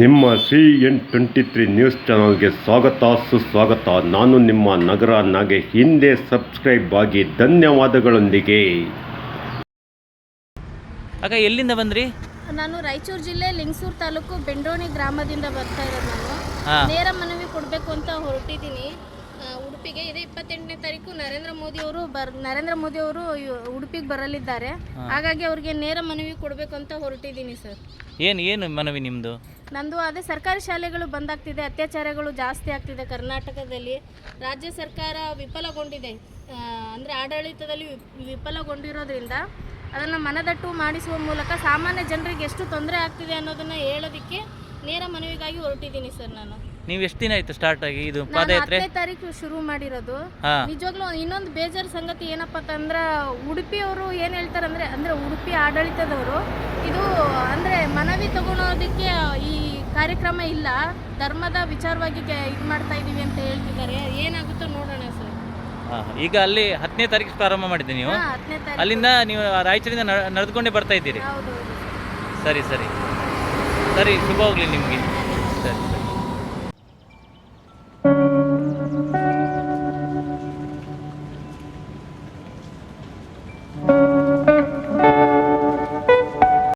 ನಿಮ್ಮ C N twenty three news ಚಾನಲ್ಗೆ ಸ್ವಾಗತ ಸುಸ್ವಾಗತ. ನಾನು ನಿಮ್ಮ ನಗರ ನಾಗೆ. ಹಿಂದೆ ಸಬ್ಸ್ಕ್ರೈಬ್ ಆಗಿ ಧನ್ಯವಾದಗಳೊಂದಿಗೆ. ಅಕ್ಕ ಎಲ್ಲಿಂದ ಬಂದ್ರಿ? ನಾನು ರಾಯಚೂರು ಜಿಲ್ಲೆ ಲಿಂಗಸೂರು ತಾಲೂಕು ಬೆಂಡೋಣಿ ಗ್ರಾಮದಿಂದ ಬರ್ತಾ ಇರೋದು ನಾನು. ನೇರ ಮನವಿ ಕೊಡಬೇಕು ಅಂತ ಹೊರಟಿದ್ದೀನಿ. ಉಡುಪಿಗೆ ಇದೇ. ಇಪ್ಪತ್ತೆಂಟನೇ ತಾರೀಕು ನರೇಂದ್ರ ಮೋದಿ ಅವರು ಬರ್ ನರೇಂದ್ರ ಮೋದಿ ಅವರು ಉಡುಪಿಗೆ ಬರಲಿದ್ದಾರೆ. ಹಾಗಾಗಿ ಅವ್ರಿಗೆ ನೇರ ಮನವಿ ಕೊಡಬೇಕು ಅಂತ ಹೊರಟಿದ್ದೀನಿ ಸರ್. ಏನು ಏನು ಮನವಿ ನಿಮ್ಮದು ನಂದು ಅದೇ ಸರ್ಕಾರಿ ಶಾಲೆಗಳು ಬಂದಾಗ್ತಿದೆ. ಅತ್ಯಾಚಾರಗಳು ಜಾಸ್ತಿ ಆಗ್ತಿದೆ ಕರ್ನಾಟಕದಲ್ಲಿ. ರಾಜ್ಯ ಸರ್ಕಾರ ವಿಫಲಗೊಂಡಿದೆ. ಅಂದರೆ ಆಡಳಿತದಲ್ಲಿ ವಿಫಲಗೊಂಡಿರೋದ್ರಿಂದ ಅದನ್ನು ಮನದಟ್ಟು ಮಾಡಿಸುವ ಮೂಲಕ ಸಾಮಾನ್ಯ ಜನರಿಗೆ ಎಷ್ಟು ತೊಂದರೆ ಆಗ್ತಿದೆ ಅನ್ನೋದನ್ನು ಹೇಳೋದಕ್ಕೆ ನೇರ ಮನವಿಗಾಗಿ ಹೊರಟಿದ್ದೀನಿ ಸರ್ ನಾನು. ನೀವು ಎಷ್ಟು ದಿನ ಆಯ್ತು ಸ್ಟಾರ್ಟ್ ಆಗಿ? ಇದು ಪಾದಯಾತ್ರೆ? ಹತ್ತನೇ ತಾರೀಕು ಶುರು ಮಾಡಿರೋದು. ಹಾ. ನಿಜವಾಗ್ಲೂ ಇನ್ನೊಂದು ಬೇಜಾರ್ ಸಂಗತಿ ಏನಪ್ಪ ಉಡುಪಿ ಅವರು ಏನ್ ಹೇಳ್ತಾರೆ ಅಂದ್ರೆ ಅಂದ್ರೆ ಉಡುಪಿ ಆಡಳಿತದವರು ಇದು ಅಂದ್ರೆ ಮನವಿ ತಗೊಳೋದಕ್ಕೆ ಈ ಕಾರ್ಯಕ್ರಮ ಇಲ್ಲ. ಧರ್ಮದ ವಿಚಾರವಾಗಿ ಇದು ಮಾಡ್ತಾ ಇದೀವಿ ಅಂತ ಹೇಳ್ತಿದ್ದಾರೆ. ಏನಾಗುತ್ತೋ ನೋಡೋಣ ಸರ್. ಹಾ, ಈಗ ಅಲ್ಲಿ ಹತ್ತನೇ ತಾರೀಕು ಪ್ರಾರಂಭ ಮಾಡಿದ್ದೆ ನೀವು? ಹಾಂ ಹತ್ತನೇ ತಾರೀಕು. ಅಲ್ಲಿಂದ ನೀವು ರಾಯಚೂರಿಂದ ನಡೆದುಕೊಂಡೇ ಬರ್ತಾ ಇದ್ದೀರಿ? ಹೌದು. ಸರಿ ಸರಿ. ಸರಿ ಶುಭ ಹೋಗ್ಲಿ ನಿಮಗೆ.